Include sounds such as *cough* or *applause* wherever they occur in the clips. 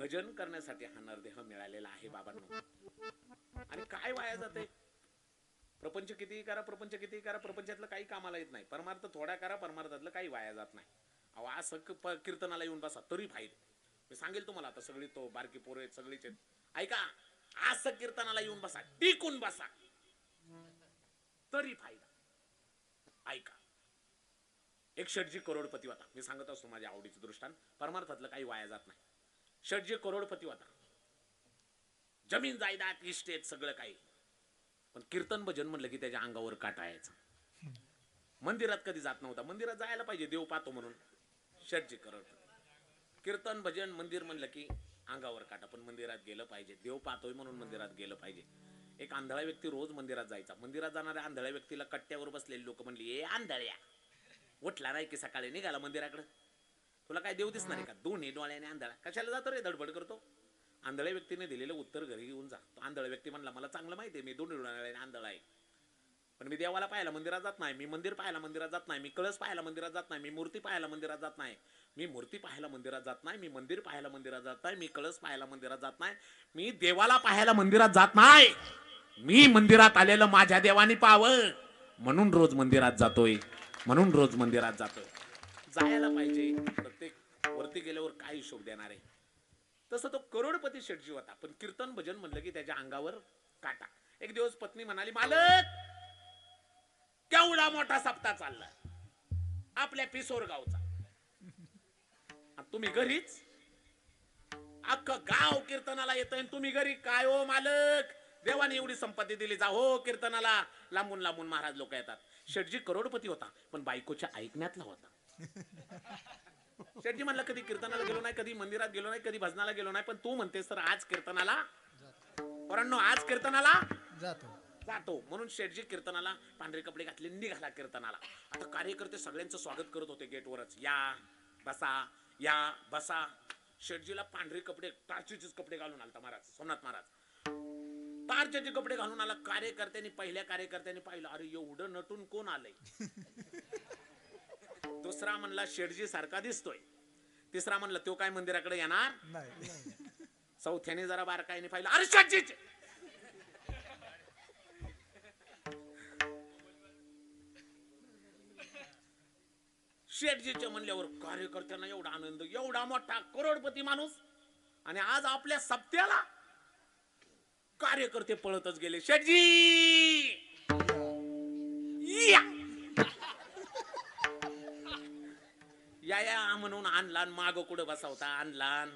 भजन करण्यासाठी हा नरदेह मिळालेला आहे बाबांना. आणि काय वाया जाते? प्रपंच कितीही करा प्रपंच कितीही करा प्रपंचातलं काही कामाला येत नाही. परमार्थ थोडा करा परमार्थातलं काही वाया जात नाही. अहो असं कीर्तनाला येऊन बसा तरी फायदे. मी सांगेल तुम्हाला आता सगळी तो बारकी पोरे आहेत ऐका असं कीर्तनाला येऊन बसा टिकून बसा. तरी फायदा. ऐका. एक षटजी करोडपती होता. मी सांगत असतो माझ्या आवडीचं दृष्टांत. परमार्थातलं काही वाया जात नाही. षटजी करोडपती होता. जमीन जायदाद इस्टेट सगळं काही. पण कीर्तन भजन म्हणलं की त्याच्या अंगावर काटा मंदिरात कधी जात नव्हता. मंदिरात जायला पाहिजे देव पाहतो म्हणून. षटजी करोडपती. कीर्तन भजन मंदिर म्हणलं की अंगावर काटा. पण मंदिरात गेलं पाहिजे. देव पाहतोय म्हणून मंदिरात गेलं पाहिजे. एक आंधळा व्यक्ती रोज मंदिरात जायचा. मंदिरात जाणाऱ्या आंधळ्या व्यक्तीला कट्ट्यावर बसलेले लोक म्हणली ए आंधळ्या! उठला नाही की सकाळी निघाला मंदिराकडं. तुला काय देव दिसणार आहे का? दोन्ही डोळ्याने आंधळा. कशाला जातो रे? धडपड करतो. आंधळ्या व्यक्तीने दिलेलं उत्तर घरी घेऊन जा. तो आंधळा व्यक्ती म्हणला मला चांगलं माहिती आहे मी दोन्ही डोळ्याने आंधळा आहे. पण मी देवाला पाहायला मंदिरात जात नाही मी मंदिर पाहायला मंदिरात जात नाही मी कळस पाहायला मंदिरात जात नाही मी मूर्ती पाहायला मंदिरात जात नाही. मी मूर्ती पाहायला मंदिरात जात नाही मी मंदिर पाहायला मंदिरात जात नाही मी कळस पाहायला मंदिरात जात नाही मी देवाला पाहायला मंदिरात जात नाही. मी मंदिरात आलेलं माझ्या देवानी पाहावं म्हणून रोज मंदिरात जातोय. म्हणून रोज मंदिरात जातोय. जायला पाहिजे. प्रत्येक गेल्यावर काय हिशोब देणार आहे? तसं तो करोडपती शेटजी होता. पण कीर्तन भजन म्हणलं की त्याच्या अंगावर काटा. एक दिवस पत्नी म्हणाली मालक केवढा मोठा सप्ताह चालला. आपल्या पिसोर गावचा तुम्ही घरीच? अख्खं गाव कीर्तनाला येत तुम्ही घरी काय हो मालक? देवाने एवढी संपत्ती दिली जा. हो कीर्तनाला. लांबून लांबून महाराज लोक येतात. शेटजी करोडपती होता पण बायकोच्या ऐकण्यातला होता. शेटजी म्हणलं कधी कीर्तनाला गेलो नाही कधी मंदिरात गेलो नाही कधी भजनाला गेलो नाही पण तू म्हणतेस तर आज कीर्तनाला पोरांनो आज कीर्तनाला जातो. जातो. म्हणून शेठजी कीर्तनाला पांढरे कपडे घातले निघाला कीर्तनाला. आता कार्यकर्ते सगळ्यांचं स्वागत करत होते गेटवरच. या बसा या बसा. शेठजीला पांढरे कपडे टार्चेचेच कपडे घालून आलता महाराज सोमनाथ महाराज. टार्चेचे कपडे घालून आला कार्यकर्त्यांनी पहिल्या कार्यकर्त्यांनी पाहिलं अरे एवढं नटून कोण आलंय? दुसरा म्हणला शेठजी सारखा दिसतोय. तिसरा म्हणला तो काय मंदिराकडे येणार? चौथ्याने जरा बारकाईने पाहिलं अरे शेठजीच शेठजीच्या म्हणल्यावर कार्यकर्त्यांना एवढा आनंद एवढा मोठा करोडपती माणूस. आणि आज आपल्या सप्त्याला कार्यकर्ते पळतच गेले. शेठजी! या! या म्हणून आणलान माग कुठं बसावता? आणलान.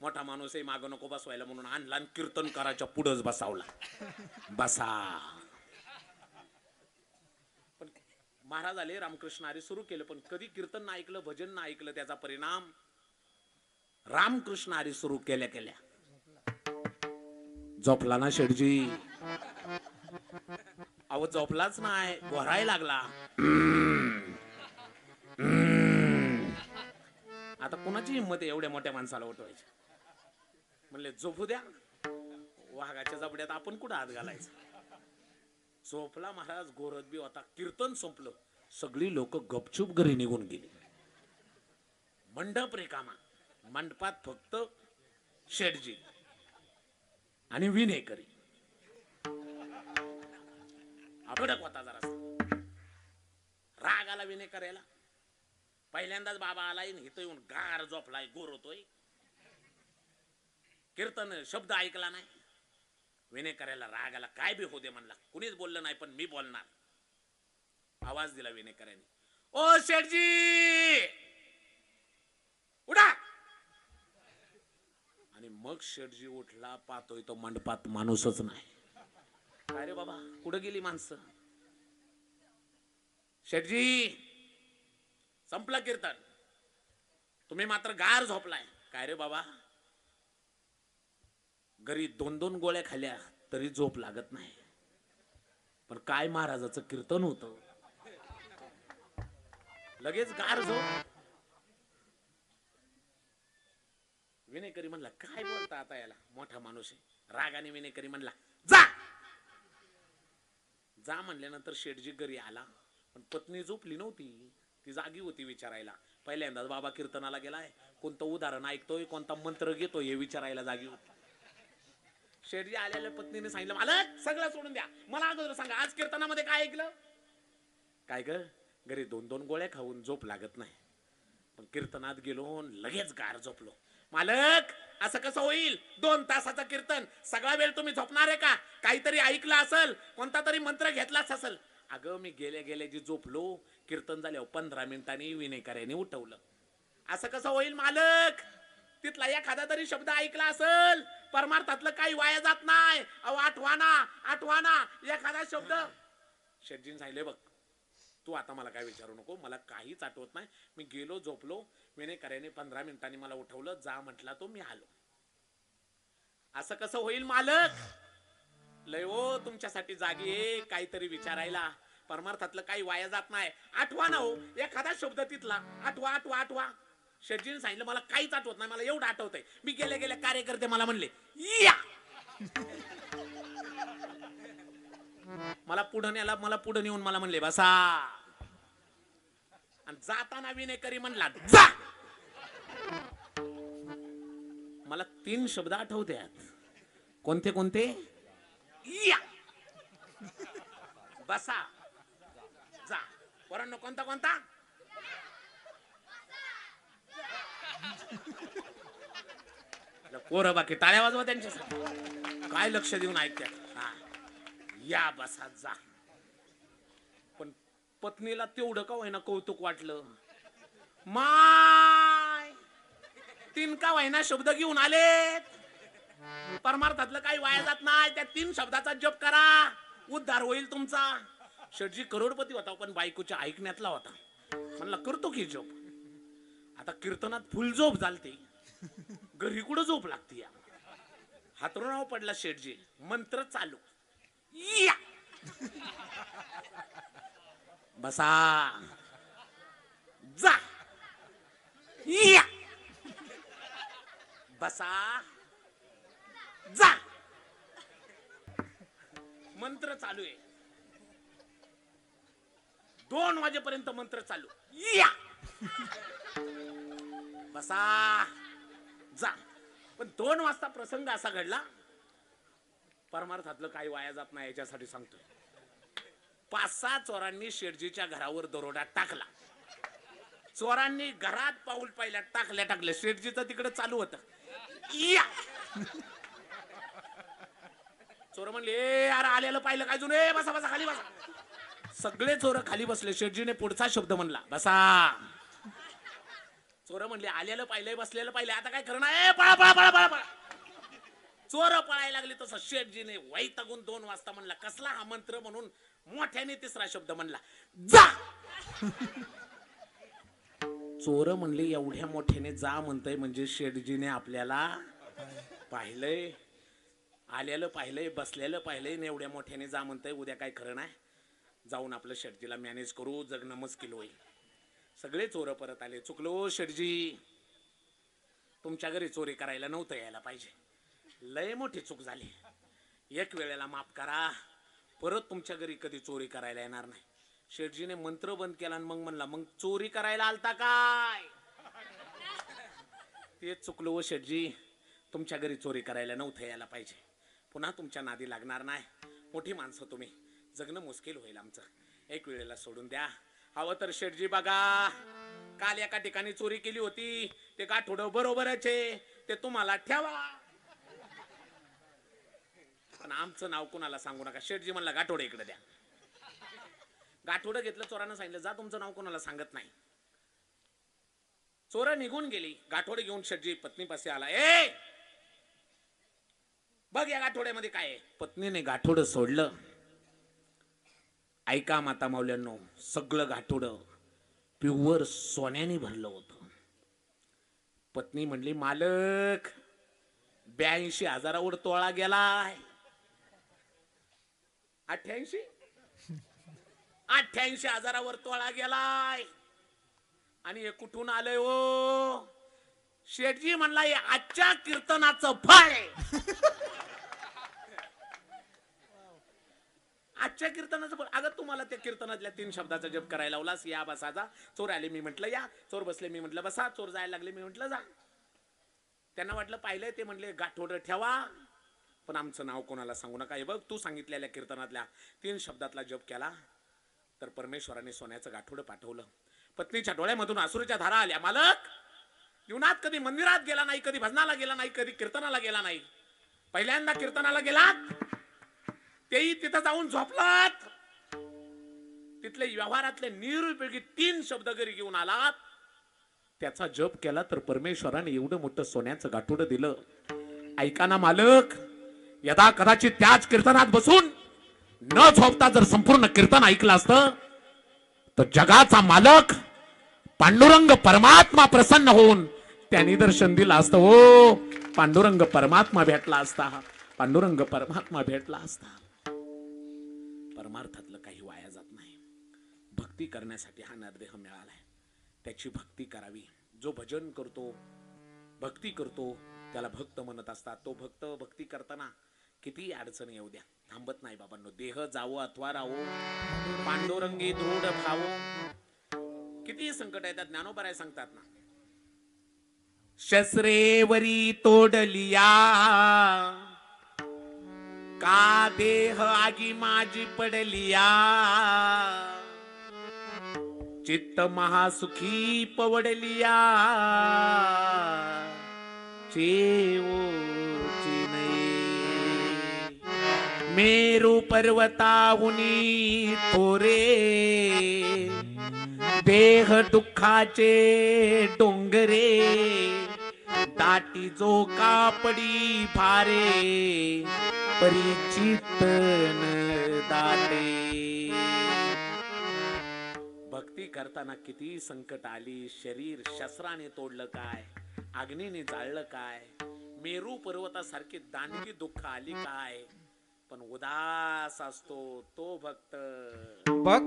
मोठा माणूस आहे माग नको बसवायला म्हणून आणला कीर्तन करायच्या पुढंच बसावला. बसा. पण महाराज आले रामकृष्ण आरे सुरू केलं पण कधी कीर्तन नाही ऐकलं भजन नाही ऐकलं त्याचा परिणाम रामकृष्ण आरे सुरू केल्या केल्या. झोपला ना शेटजी अहो झोपलाच नाही घोराय लागला. कोणाची हिंमत आहे एवढ्या मोठ्या माणसाला उठवायची. म्हणले झोपू द्या. वाघाच्या जबड्यात आपण कुठं हात घालायचा? झोपला महाराज गोरत बी होता. कीर्तन संपलं. सगळी लोक गपचूप घरी निघून गेली. मंडप रेकामा मंडपात फक्त शेटजी आणि विनेकरी. अभडक होता जरा राग आला विनेकऱ्याला. पहिल्यांदाच बाबा आलाय इथं येऊन गार झोपलाय गोरवतोय कीर्तन शब्द ऐकला नाही. विनय करायला राग आला काय बी होते म्हणला. कुणीच बोललं नाही पण मी बोलणार. आवाज दिला विनेकऱ्याने ओ शेठजी! उडा! आणि मग शेठजी उठला पाहतोय तो मंडपात माणूसच नाही. अरे बाबा कुठं गेली माणसं? शेठजी! संपलं कीर्तन. तुम्ही मात्र गार झोपलाय. काय रे बाबा? घरी दोन दोन गोळ्या खाल्ल्या तरी झोप लागत नाही. पण काय महाराजाचं कीर्तन होत? लगेच गार झोप. विनेकरी म्हणला काय बोलता आता याला? मोठा माणूस आहे. रागाने विनेकरी म्हणला जा. जा म्हणल्यानंतर शेटजी घरी आला पण पत्नी झोपली नव्हती. ती जागी होती विचारायला. पहिल्यांदाच बाबा कीर्तनाला गेलाय. कोणतं उदाहरण ऐकतोय कोणता मंत्र घेतोय हे विचारायला जागी होती. शेठजी आलेल्या पत्नीने सांगितलं मला सगळं सोडून द्या. मला अगोदर सांगा आज कीर्तनामध्ये काय ऐकलं? काय ग? घरी दोन दोन गोळ्या खाऊन झोप लागत नाही. पण कीर्तनात गेलो लगेच गार झोपलो. मालक असं कसं होईल? दोन तासाचं कीर्तन. सगळा वेळ तुम्ही झोपणार आहे का? काहीतरी ऐकलं असल कोणता तरी मंत्र घेतलाच असल. अगं मी गेल्या गेल्या जी झोपलो कीर्तन झाल्यावर पंधरा मिनिटांनी विनेकऱ्याने उठवलं. असं कसं होईल मालक? तिथला एखादा तरी शब्द ऐकला असल परमार्थातलं काही वाया जात नाही. अहो आठवाना आठवाना एखादा शब्द. शेटजीन सांगले बघ तू आता मला काय विचारू नको मला काहीच आठवत नाही. मी गेलो झोपलो विनेकऱ्याने पंधरा मिनिटांनी मला उठवलं जा म्हटला तो मी आलो. असं कसं होईल मालक? लय हो तुमच्यासाठी जागी आहे काहीतरी विचारायला. परमार्थातलं काही वाया जात नाही. आठवा ना हो एखादा शब्द तिथला. आठवा आठवा आठवा. शेटजीने सांगितलं मला काहीच आठवत नाही मला एवढं आठवतंय. मी गेले गेले कार्यकर्ते मला म्हणले या. मला पुढं नेला मला पुढं नेऊन मला म्हणले बसा. आणि जाताना विनेकरी म्हणला जा. मला तीन शब्द आठवत्यात कोणते कोणते? या. बसा. पोरांनो कोणता कोणता पोरं बाकी टाळ्या वाजवा त्यांच्या काय लक्ष देऊन ऐकत्या हा या बसा जा पण पत्नीला तेवढं का होईना कौतुक वाटलं माय तीन का होईना शब्द घेऊन आलेत परमार्थातलं काही वाया जात नाही त्या तीन शब्दाचा जप करा उद्धार होईल तुमचा शेटजी करोडपती होता पण बायकोच्या ऐकण्यातला होता. म्हणला करतो की झोप. आता कीर्तनात फुल झोप झालते. घरी कुठं झोप लागते या? हातरुणावर पडला शेटजी मंत्र चालू. या! बसा. जा. या! बसा. जा. मंत्र चालू आहे. दोन वाजेपर्यंत मंत्र चालू. या! बसा. जा. पण दोन वाजता प्रसंग असा घडला. परमार्थातलं काही वाया जात नाही याच्यासाठी सांगतोय. पाच सहा चोरांनी शेटजीच्या घरावर दरोडा टाकला. चोरांनी घरात पाऊल पाहिल्या टाकल्या टाकल्या. शेटजीचं तिकडे चालू होत. या! चोर म्हणले अरे आलेलं पाहिलं काय जुने बसा बसा खाली बसा. सगळे चोर खाली बसले. शेटजीने पुढचा शब्द म्हणला बसा. चोर म्हणले आलेलं पाहिलंय बसलेलं पाहिले आता काय करणार? पळा पळा पळा पळा पळा. चोर पळायला लागले तसं. शेटजीने वैतागून दोन वाजता म्हणला कसला हा मंत्र? म्हणून मोठ्याने तिसरा शब्द म्हणला जा. चोर म्हणले एवढ्या मोठ्याने जा म्हणतय म्हणजे शेटजीने आपल्याला पाहिलंय. आलेलं पाहिलंय बसलेलं पाहिलंय एवढ्या मोठ्याने जा म्हणतय. उद्या काय खरं नाही. जाऊन आपलं शर्जीला मॅनेज करू जगणं मुश्किल होईल. सगळे चोर परत आले. चुकलो शर्जी तुमच्या घरी चोरी करायला नव्हतं यायला पाहिजे. लय मोठी चूक झाली. एक वेळेला माफ करा. परत तुमच्या घरी कधी चोरी करायला येणार नाही. शेठजीने मंत्र बंद केला आणि मग म्हणला मग चोरी करायला आलता काय? ते चुकलो हो व शेठजी तुमच्या घरी चोरी करायला नव्हतं यायला पाहिजे. पुन्हा तुमच्या नादी लागणार नाही. मोठी माणसं तुम्ही. जगणं मुश्किल होईल आमचं. एक वेळेला सोडून द्या. हवं तर शेठजी बघा. काल एका ठिकाणी चोरी केली होती. ते गाठोड बरोबरच आहे. ते तुम्हाला ठेवा. पण आमचं नाव कुणाला सांगू नका? शेठजी म्हणला गाठोडं इकडे द्या. गाठोडं घेतलं चोरानं सांगितलं जा तुमचं नाव कोणाला सांगत नाही. चोर निघून गेली. गाठोडे घेऊन शेटजी पत्नी पासे आला. ए बघ या गाठोड्यामध्ये काय पत्नीने गाठोड सोडलं. ऐका माता मावल्यांनो सगळं गाठोड प्युअर सोन्याने भरलं होतं. पत्नी म्हणली मालक ब्याऐंशी हजारावर तोळा गेलाय. अठ्याऐंशी *laughs* अठ्याऐंशी हजारावर तोळा गेलाय. आणि हे कुठून आलंय हो? शेठजी म्हणला हे आजच्या कीर्तनाचं फळ *laughs* आहे आजच्या कीर्तनाचं बोल अगं तुम्हाला त्या कीर्तनातल्या तीन शब्दाचा जप करायला लावलास? या बसाचा चोर आले मी म्हटलं या. चोर बसले मी म्हटलं बसा. चोर जायला लागले मी म्हटलं जा. त्यांना वाटलं पाहिलंय ते म्हणले गाठोडं ठेवा. पण आमचं नाव कोणाला सांगू नका? हे बघ तू सांगितलेल्या कीर्तनातल्या तीन शब्दातला जप केला तर परमेश्वराने सोन्याचं गाठोडं पाठवलं. पत्नीच्या डोळ्यामधून आसुरीच्या धारा आल्या. मालक जीवनात कधी मंदिरात गेला नाही कधी भजनाला गेला नाही कधी कीर्तनाला गेला नाही. पहिल्यांदा कीर्तनाला गेलात? तेही तिथं जाऊन झोपलात. तिथले व्यवहारातले निरुपयोगी तीन शब्द घरी घेऊन आलात. त्याचा जप केला तर परमेश्वराने एवढं मोठं सोन्याचं गाठोडं दिलं. ऐका ना मालक यदा कदाचित त्याच कीर्तनात बसून न झोपता जर संपूर्ण कीर्तन ऐकलं असतं तर जगाचा मालक पांडुरंग परमात्मा प्रसन्न होऊन त्यांनी दर्शन दिलं असतं. हो पांडुरंग परमात्मा भेटला असता. पांडुरंग परमात्मा भेटला असता. परमार्थातलं काही वाया जात नाही. भक्ती करण्यासाठी हा नरदेह मिळालाय. त्याची भक्ती करावी. जो भजन करतो भक्ती करतो त्याला भक्त म्हणत असतात. तो भक्त भक्ती करताना किती अडचणी येऊ द्या. थांबत नाही बाबांनो. देह जावो अथवा राहो पांडुरंगी दृढ भाव. किती संकट येतात ज्ञानोबराय सांगतात ना शस्त्रेवरी तोडलिया. का देह आगी माझी पडलिया? चित्त महासुखी पवडलिया? चेवोची नाही मेरू पर्वताहुनी थोरे. देह दुःखाचे डोंगरे. दाटी जो कापडी भारे परिचित दाटे. भक्ती करताना किती संकट आली शरीर शस्त्राने तोडलं काय अग्नीने जाळलं काय मेरू पर्वतासारखी दानगी दुःख आली काय पण उदास असतो तो भक्त. भक्त